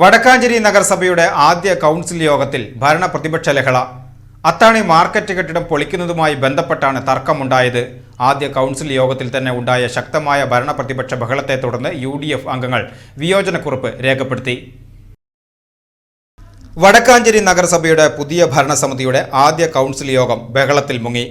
വടക്കാഞ്ചേരി നഗരസഭയുടെ ആദ്യ കൗൺസിൽ യോഗത്തിൽ ഭരണ പ്രതിപക്ഷ ലഹള. അത്താണി മാർക്കറ്റ് കെട്ടിടം പൊളിക്കുന്നതുമായി ബന്ധപ്പെട്ടാണ് തർക്കമുണ്ടായത്. ആദ്യ കൗൺസിൽ യോഗത്തിൽ തന്നെ ഉണ്ടായ ശക്തമായ ഭരണ പ്രതിപക്ഷ ബഹളത്തെ തുടർന്ന് യു ഡി എഫ് അംഗങ്ങൾ വിയോജനക്കുറിപ്പ് രേഖപ്പെടുത്തി. വടക്കാഞ്ചേരി നഗരസഭയുടെ പുതിയ ഭരണസമിതിയുടെ ആദ്യ കൗൺസിൽ യോഗം ബഹളത്തിൽ മുങ്ങി.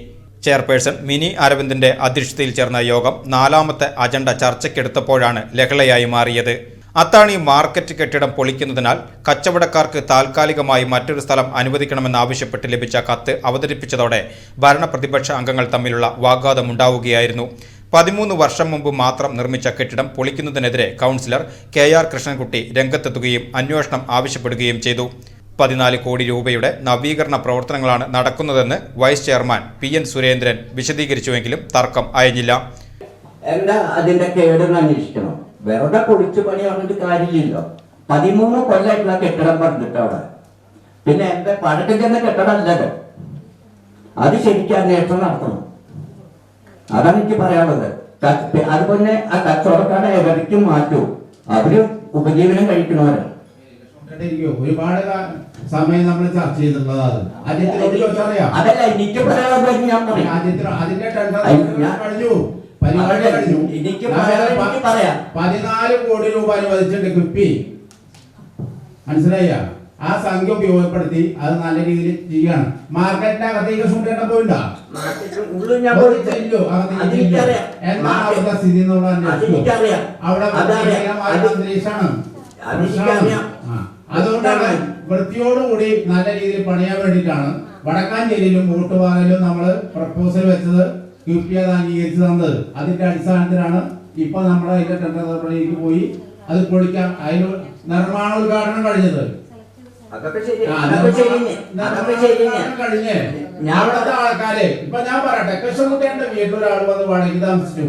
ചെയർപേഴ്സൺ മിനി അരവിന്ദിന്റെ അധ്യക്ഷതയിൽ ചേർന്ന യോഗം നാലാമത്തെ അജണ്ട ചർച്ചയ്ക്കെടുത്തപ്പോഴാണ് ലഹളയായി മാറിയത്. അത്താണി മാർക്കറ്റ് കെട്ടിടം പൊളിക്കുന്നതിനാൽ കച്ചവടക്കാർക്ക് താൽക്കാലികമായി മറ്റൊരു സ്ഥലം അനുവദിക്കണമെന്നാവശ്യപ്പെട്ട് ലഭിച്ച കത്ത് അവതരിപ്പിച്ചതോടെ ഭരണപ്രതിപക്ഷ അംഗങ്ങൾ തമ്മിലുള്ള വാഗ്വാദമുണ്ടാവുകയായിരുന്നു. പതിമൂന്ന് വർഷം മുമ്പ് മാത്രം നിർമ്മിച്ച കെട്ടിടം പൊളിക്കുന്നതിനെതിരെ കൗൺസിലർ കെ ആർ കൃഷ്ണൻകുട്ടി രംഗത്തെത്തുകയും അന്വേഷണം ആവശ്യപ്പെടുകയും ചെയ്തു. പതിനാല് കോടി രൂപയുടെ നവീകരണ പ്രവർത്തനങ്ങളാണ് നടക്കുന്നതെന്ന് vice chairman P N Surendran വിശദീകരിച്ചുവെങ്കിലും തർക്കം അയഞ്ഞില്ല എന്താ അതിന്റെ കേടുന്ന അന്വേഷിക്കണം? വെറുതെ പൊളിച്ചു പണി പറഞ്ഞിട്ട് കാര്യമില്ലല്ലോ. പതിമൂന്ന് കൊല്ലമായിട്ടുള്ള കെട്ടിടം പറഞ്ഞിട്ട് അവിടെ. പിന്നെ എന്റെ പഴക്കം ചെന്ന കെട്ടിടം അല്ലത് അത് ശരിക്കും അന്വേഷണം നടത്തണം. അതാണ് എനിക്ക് പറയാനുള്ളത്. അതുപോലെ ആ കച്ചവടക്കാരെ എവിടേക്കും മാറ്റൂ. അവർ ഉപജീവനം കഴിക്കണവരാണ്. ഒരുപാട് സമയം നമ്മൾ ചർച്ച ചെയ്തിട്ടുള്ളതാണ്. അതല്ല എനിക്ക് പറയാനുള്ളത് ഞാൻ പറയാം. അതിന്റെ ടെൻഡർ കഴിഞ്ഞു. പരിപാടി കഴിഞ്ഞു. എനിക്ക് പറയാം. പതിനാല് കോടി രൂപ അനുവദിച്ചിട്ട് കിപ്പി. മനസ്സിലായ ആ സംഖ്യ ഉപയോഗപ്പെടുത്തി അത് നല്ല രീതിയിൽ ചെയ്യാണ് മാർക്കറ്റിന്റെ അകത്തേക്ക് ചൂണ്ടേണ്ട പോയിണ്ടോ. എന്താണ് അവിടുത്തെ സ്ഥിതി. അവിടെ അന്തരീക്ഷമാണ്. അതുകൊണ്ടാണ് വൃത്തിയോടുകൂടി നല്ല രീതിയിൽ പണിയാൻ വേണ്ടിയിട്ടാണ്. വടക്കാഞ്ചേരിയിലും വോട്ടുവാങ്ങലും നമ്മൾ പ്രപ്പോസൽ വെച്ചത് യു പി അത് അംഗീകരിച്ചു തന്നത് അതിന്റെ അടിസ്ഥാനത്തിലാണ് ഇപ്പൊ നമ്മുടെ അതിന്റെ ടെൻഡർ നടപടിയിലേക്ക് പോയി അത് പൊളിക്കാൻ അതിന് നിർമ്മാണ- ഉദ്ഘാടനം കഴിഞ്ഞത്. അവിടുത്തെ ആൾക്കാര് ഇപ്പൊ ഞാൻ പറയട്ടെ കൃഷ്ണകുട്ടിയുടെ വീട്ടിൽ ഒരാൾ വന്ന് വാടകയ്ക്ക് താമസിച്ചു.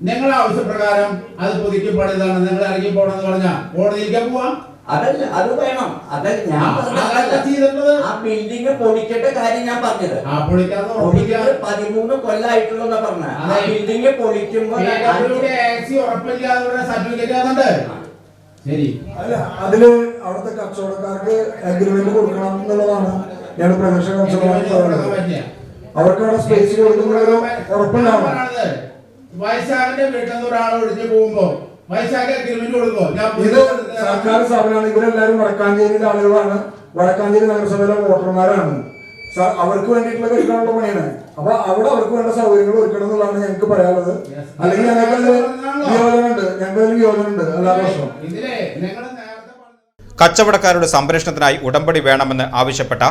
നിങ്ങളുടെ ആവശ്യപ്രകാരം അത് പുതുക്കി പണിതാണ് നിങ്ങൾ ഇറങ്ങി പോണെന്ന് പറഞ്ഞാൽ കോടതിയിലേക്ക് പോവാം. അതല്ല അത് വേണം. അത് ഞാൻ ആ, ബിൽഡിംഗ് പൊളിക്കേണ്ട കാര്യം ഞാൻ പറഞ്ഞത്. പതിമൂന്ന് കൊല്ലായിട്ടുള്ള പറഞ്ഞ ആ. ബിൽഡിംഗ് പൊളിക്കുമ്പോ ശരി. അല്ല അതിൽ അവിടുത്തെ കച്ചവടക്കാർക്ക് അഗ്രിമെന്റ് കൊടുക്കണം എന്നുള്ളതാണ്. ഞാൻ പ്രദേശ കച്ചവടം അവർക്ക് അവിടെ സ്പേസ് കൊടുക്കുന്ന ഒരു ഉറപ്പുണ്ടാവണം വയസ്സാറിന്റെ വീട്ടിൽ നിന്ന് ഒരാൾ ഒഴിഞ്ഞു പോകുമ്പോ ഇത് സർക്കാർ സ്ഥാപനമാണ്. ഇവരെല്ലാവരും വടക്കാഞ്ചേരിയിലെ ആളുകളാണ്. വടക്കാഞ്ചേരി നഗരസഭയിലെ വോട്ടർമാരാണ്. അവർക്ക് വേണ്ടിയിട്ടുള്ള കഴിക്കാനുള്ള പണിയാണ്. അപ്പൊ അവിടെ അവർക്ക് വേണ്ട സൗകര്യങ്ങൾ ഒരുക്കണം എന്നുള്ളതാണ് ഞങ്ങൾക്ക് പറയാനുള്ളത്. അല്ലെങ്കിൽ ഞങ്ങൾക്ക് വിയോജനമുണ്ട് ഞങ്ങൾക്ക് വിയോജനമുണ്ട് എല്ലാ പ്രശ്നം. ഇതിലെ നിങ്ങൾ നേരത്തെ പറഞ്ഞ കച്ചവടക്കാരുടെ സംരക്ഷണത്തിനായി ഉടമ്പടി വേണമെന്ന് ആവശ്യപ്പെട്ട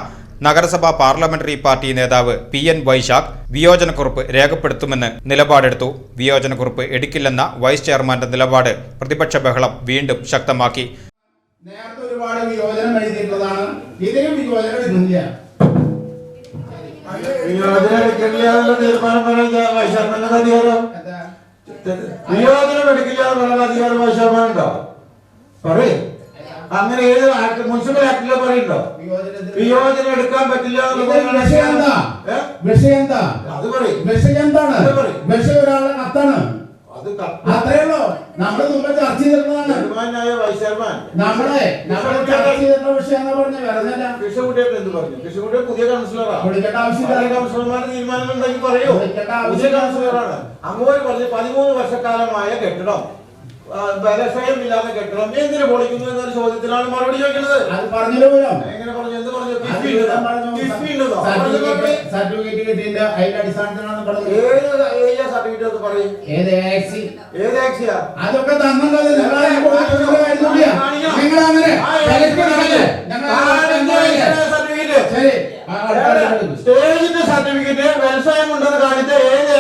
നഗരസഭാ പാർലമെന്ററി പാർട്ടി നേതാവ് പി എൻ വൈശാഖ് വിയോജനക്കുറിപ്പ് രേഖപ്പെടുത്തുമെന്ന് നിലപാടെടുത്തു. വിയോജനക്കുറിപ്പ് എടുക്കില്ലെന്ന വൈസ് ചെയർമാന്റെ നിലപാട് പ്രതിപക്ഷ ബഹളം വീണ്ടും ശക്തമാക്കി. നേരത്തെ ഒരുപാട് വിയോജനം എഴുതിയിട്ടുള്ളതാണ്. ഇതിനും വിയോജനം ഇല്ല വിയോജനം എടുക്കില്ല എന്നുള്ള തീരുമാനം പറയാൻ വൈശാഖന്റെ അധികാരം? വിയോജനം എടുക്കില്ല എന്ന് പറയുന്ന അധികാരം വൈശാഖുണ്ടോ പറയും. അങ്ങനെ ഏത് ആക്ട് മുനിസിപ്പൽ ആക്ടിലെ പറയുന്നുണ്ടോ? വിയോജനം എടുക്കാൻ പറ്റില്ല എന്താ? അത് പറയും. എന്താണ്? ഒരാളുടെ കത്താണ്. നമ്മൾ മുമ്പ് ചർച്ച ചെയ്തിരുന്നതാണ്. നമ്മുടെ ചർച്ച വിഷയം എന്നാ പറഞ്ഞ? എന്ത് പുതിയ ആവശ്യമില്ല. ഉണ്ടെങ്കിൽ പറയൂ. പുതിയ. കൗൺസിലറാണ് അങ്ങോട്ട് പറഞ്ഞ് പതിമൂന്ന് വർഷക്കാലമായ കെട്ടിടം. ആ, കെട്ടണം. എന്തിനു പൊളിക്കുന്നു എന്നൊരു ചോദ്യത്തിനാണ് മറുപടി ചോദിക്കുന്നത്. എങ്ങനെ പറഞ്ഞു? എന്ത് പറഞ്ഞു. പറഞ്ഞത് മറുപടി. സർട്ടിഫിക്കറ്റ് സർട്ടിഫിക്കറ്റ് കിട്ടിയതിന്റെ അതിന്റെ അടിസ്ഥാനത്തിലാണ് പറഞ്ഞത്. ഏത് ഏരിയ സർട്ടിഫിക്കറ്റ് ഒന്ന് പറയും. ഏത് ആക്സി ഏത് ആക്സിയാ അതൊക്കെ തന്നുള്ളത് നിങ്ങളെ കൊടുക്കുന്ന കാര്യമില്ല നിങ്ങൾ അങ്ങനെ. സ്റ്റേജിന്റെ സർട്ടിഫിക്കറ്റ് വ്യവസായം ഉണ്ടെന്ന് കാണിച്ച ഏത്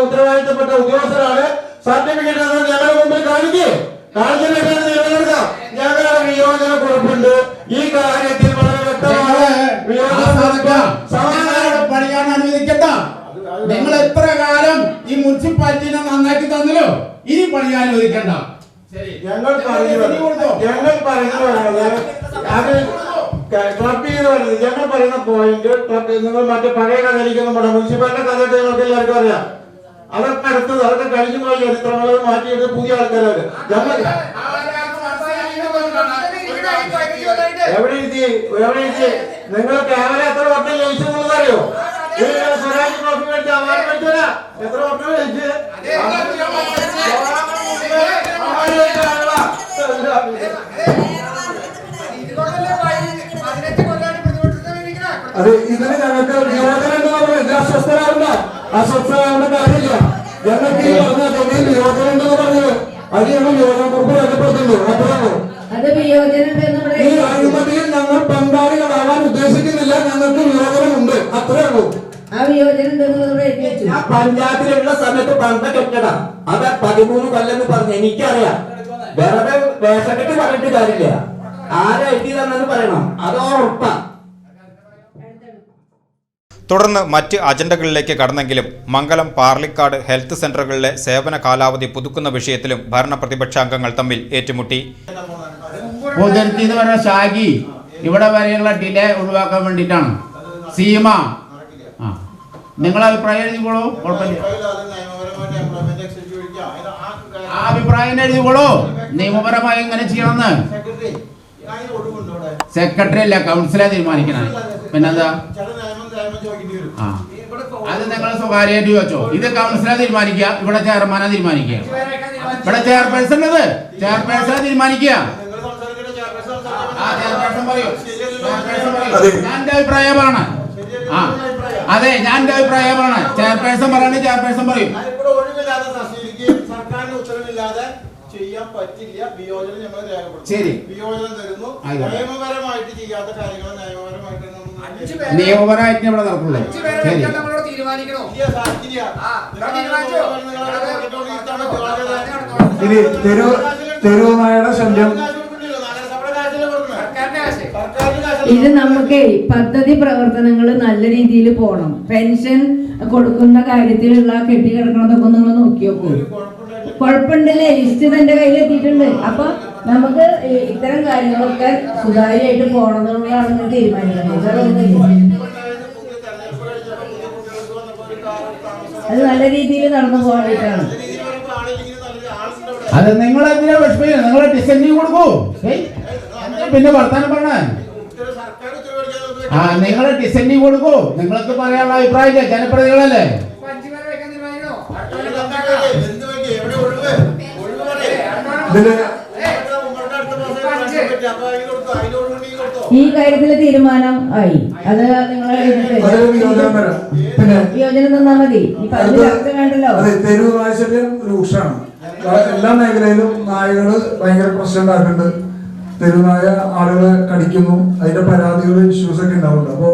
ഉത്തരവാദിത്തപ്പെട്ട ഉദ്യോഗസ്ഥരാണ് സർട്ടിഫിക്കറ്റ് എന്ന് ഞങ്ങളുടെ മുമ്പിൽ കാണിക്കേ കാണിച്ചിട്ട് നിലനിർത്താം ഞങ്ങളുടെ വിയോജന കുറിപ്പുണ്ട്. ഈ കാര്യത്തിൽ വളരെ വ്യക്തമായ സമാധാനം പണിയാൻ അനുവദിക്കട്ട നിങ്ങൾ എത്ര കാലം ഈ മുനിസിപ്പാലിറ്റിനെ നന്നാക്കി തന്നല്ലോ ഇനി പണിയാൻ അനുവദിക്കണ്ട. ശരി. ഞങ്ങൾ ഞങ്ങൾ പറയുന്നത് അത് ക്ലബ് ചെയ്ത് ഞങ്ങൾ പറയുന്ന പോയിന്റ് ക്ലബ് നിങ്ങൾ മറ്റേ പഴയ കഥ നമ്മുടെ മുനിസിപ്പാലിറ്റി കഥ നിങ്ങൾക്ക് എല്ലാവർക്കും അറിയാം. അതൊക്കെ അടുത്തത് അതൊക്കെ കഴിഞ്ഞു പോയ ചരിത്രങ്ങൾ മാറ്റിയിട്ട് പുതിയ ആൾക്കാരൊക്കെ കൊണ്ടാണ് എവിടെ എഴുതി എവിടെ എഴുതി നിങ്ങൾ കേവലം എത്ര വട്ടം ജയിച്ചു എന്നുള്ളത് അറിയോ സ്വരാജ് ട്രോഫി മേടിച്ച അവാർഡ് മേടിച്ചോരാ എത്ര വട്ടം ജയിച്ച് അതെ ഇതിന് ഞങ്ങൾക്ക് വിയോജനം അസ്വസ്ഥരാവേണ്ട കാര്യമില്ല ഞങ്ങൾക്ക് ഈ പറഞ്ഞ. തൊഴിൽ എന്ന് പറഞ്ഞത് അത് ഞങ്ങൾ യോജന കുറിപ്പ് രേഖപ്പെടുത്തുന്നു ഈ അഴിമതിയിൽ ഞങ്ങൾ പങ്കാളികളാവാൻ ഉദ്ദേശിക്കുന്നില്ല. ഞങ്ങൾക്ക് വിയോജനമുണ്ട്. അത്രേ ഉള്ളൂ ആ വിയോജനം എഴുതി പഞ്ചായത്തിലുള്ള സമയത്ത് പണ്ട കെട്ടിടം. അത് പതിമൂന്ന് കൊല്ലം പറഞ്ഞു. എനിക്കറിയാം. വെറുതെ വേഷക്കെട്ട് പറഞ്ഞിട്ട് കാര്യമില്ല. ആരാ എത്തി തന്നെന്ന് പറയണം. അത് ഉറപ്പാ. തുടർന്ന് മറ്റ് അജണ്ടകളിലേക്ക് കടന്നെങ്കിലും മംഗലം പാർലിക്കാട് ഹെൽത്ത് സെന്ററുകളിലെ സേവന കാലാവധി പുതുക്കുന്ന വിഷയത്തിലും ഭരണ പ്രതിപക്ഷാംഗങ്ങൾ തമ്മിൽ ഏറ്റുമുട്ടി. ഇവിടെ വരെയുള്ള ഡിലേ ഒഴിവാക്കാൻ വേണ്ടിയിട്ടാണ്. സീമ. ആ. നിങ്ങൾ അഭിപ്രായം എഴുതിക്കോളൂ. കുഴപ്പമില്ല. ആ അഭിപ്രായം എഴുതിക്കോളൂ. നിയമപരമായി എങ്ങനെ ചെയ്യണമെന്ന്? സെക്രട്ടറി അല്ല കൗൺസിലെ തീരുമാനിക്കണേ. പിന്നെന്താ? അത് നിങ്ങൾ സ്വകാര്യമായിട്ട് ചോദിച്ചോ. ഇത് കൗൺസിലെ തീരുമാനിക്കുക ഇവിടെ ചെയർമാനെ തീരുമാനിക്കുക. ഇവിടെ ചെയർപേഴ്സൺ അത് ചെയർപേഴ്സണെ തീരുമാനിക്കുക. ഞാൻ അഭിപ്രായമാണ്. ആ അതെ ഞാൻ എന്റെ അഭിപ്രായമാണ്. ചെയർപേഴ്സൺ പറയണേ ചെയർപേഴ്സൺ പറയും. ചെയ്യാൻ പറ്റില്ല. വിയോജനം ഞങ്ങൾ രേഖപ്പെടുത്തും. ശരി. വിയോജനം തരുന്നു. നിയമപരമായിട്ട് ചെയ്യാത്ത കാര്യങ്ങൾ നിയമപരമായിട്ട് നിയമപരമായിട്ട് ഇവിടെ നടക്കുള്ളൂ ശരി. ഇനി തെരു തെരുവുനായുടെ ശല്യം. ഇത് നമുക്ക് പദ്ധതി പ്രവർത്തനങ്ങൾ നല്ല രീതിയിൽ പോകണം പെൻഷൻ കൊടുക്കുന്ന കാര്യത്തിലുള്ള കെട്ടിക്കിടക്കണതൊക്കെ നിങ്ങൾ നോക്കി നോക്കൂ കുഴപ്പമുണ്ടല്ലേ? ലിസ്റ്റ് എന്റെ കയ്യിൽ എത്തിയിട്ടുണ്ട് അപ്പൊ നമുക്ക് ഇത്തരം കാര്യങ്ങളൊക്കെ സുതാര്യമായിട്ട് പോകണമെന്നുള്ളതാണ് നമ്മൾ തീരുമാനിക്കുന്നത്. അത് നല്ല രീതിയിൽ നടന്നു പോകാനായിട്ടാണ്. അത് നിങ്ങൾ എന്തിനാ വിഷമിക്കുന്നത്? നിങ്ങൾ ഡിസൈനിങ് കൊടുക്കൂ. പിന്നെ വർത്താനം പറഞ്ഞാൽ ആ നിങ്ങൾ ഡിസൈനിങ് കൊടുക്കൂ. നിങ്ങൾക്ക് പറയാനുള്ള അഭിപ്രായം ജനപ്രതികളല്ലേ. ഇതിൽ ഈ കാര്യത്തിൽ തീരുമാനം ആയി. അത് നിങ്ങൾ യോജന തന്നാ മതി. നായ രൂക്ഷമാണ്. എല്ലാ മേഖലയിലും നായകൾ ഭയങ്കര പ്രശ്നം ഉണ്ടാക്കുന്നുണ്ട് തെരുനായ ആളുകളെ കടിക്കുന്നു. അതിന്റെ പരാതികൾ ഇഷ്യൂസ് ഒക്കെ ഉണ്ടാവുന്നുണ്ട്. അപ്പോ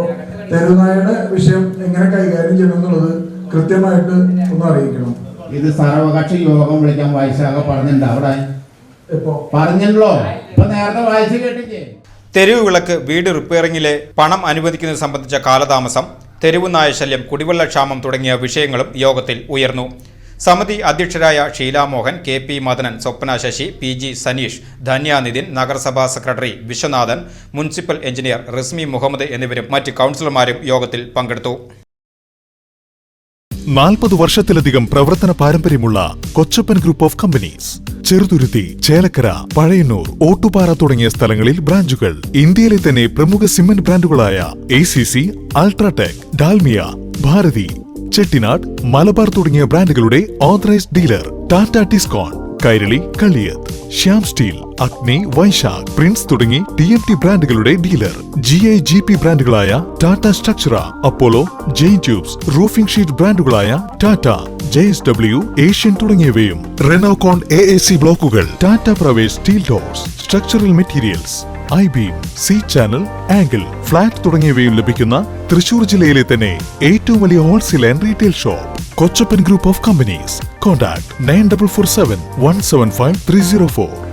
തെരുനായയുടെ വിഷയം എങ്ങനെ കൈകാര്യം ചെയ്യണം എന്നുള്ളത് കൃത്യമായിട്ട് ഒന്ന് അറിയിക്കണം. ഇത് സർവകക്ഷി യോഗം വിളിക്കാൻ വായിച്ചാകെ പറഞ്ഞിട്ടുണ്ട്. അവിടെ പറഞ്ഞല്ലോ ഇപ്പൊ നേരത്തെ വായിച്ചു കേട്ടില്ലേ? തെരുവ് വിളക്ക് വീട് റിപ്പയറിംഗിലെ പണം അനുവദിക്കുന്നത് സംബന്ധിച്ച കാലതാമസം തെരുവ് നായശല്യം കുടിവെള്ളക്ഷാമം തുടങ്ങിയ വിഷയങ്ങളും യോഗത്തിൽ ഉയർന്നു. സമിതി അധ്യക്ഷരായ Sheela Mohan K P Madanan Swapna Sasi P G Saneesh Dhanya Nithin നഗരസഭാ secretary Viswanathan municipal engineer Rismi Muhammad എന്നിവരും മറ്റ് കൗൺസിലർമാരും യോഗത്തിൽ പങ്കെടുത്തു. നാൽപ്പത് വർഷത്തിലധികം പ്രവർത്തന പാരമ്പര്യമുള്ള Kochappan group of companies Cheruthuruthy Chelakkara Pazhayannur Ottupara തുടങ്ങിയ സ്ഥലങ്ങളിൽ ബ്രാഞ്ചുകൾ. ഇന്ത്യയിലെ തന്നെ പ്രമുഖ cement ബ്രാൻഡുകളായ A C C UltraTech Dalmia Bharati Chettinad Malabar തുടങ്ങിയ ബ്രാൻഡുകളുടെ authorised dealer Tata Tiscon Kairali Kaliyath Shyam steel Agni Vaishakh Prince തുടങ്ങി ടി എം ടി ബ്രാൻഡുകളുടെ dealer. G I G P ബ്രാൻഡുകളായ Tata Structura Apollo J tubes roofing sheet ബ്രാൻഡുകളായ Tata J S W Asian തുടങ്ങിയവയും റെനോകോൺ A A C ബ്ലോക്കുകൾ Tata Pravesh steel doors structural materials I beam C channel angle flat തുടങ്ങിയവയും ലഭിക്കുന്ന തൃശൂർ ജില്ലയിലെ തന്നെ ഏറ്റവും വലിയ wholesale and retail shop. Kochappan Group of Companies. Contact 9447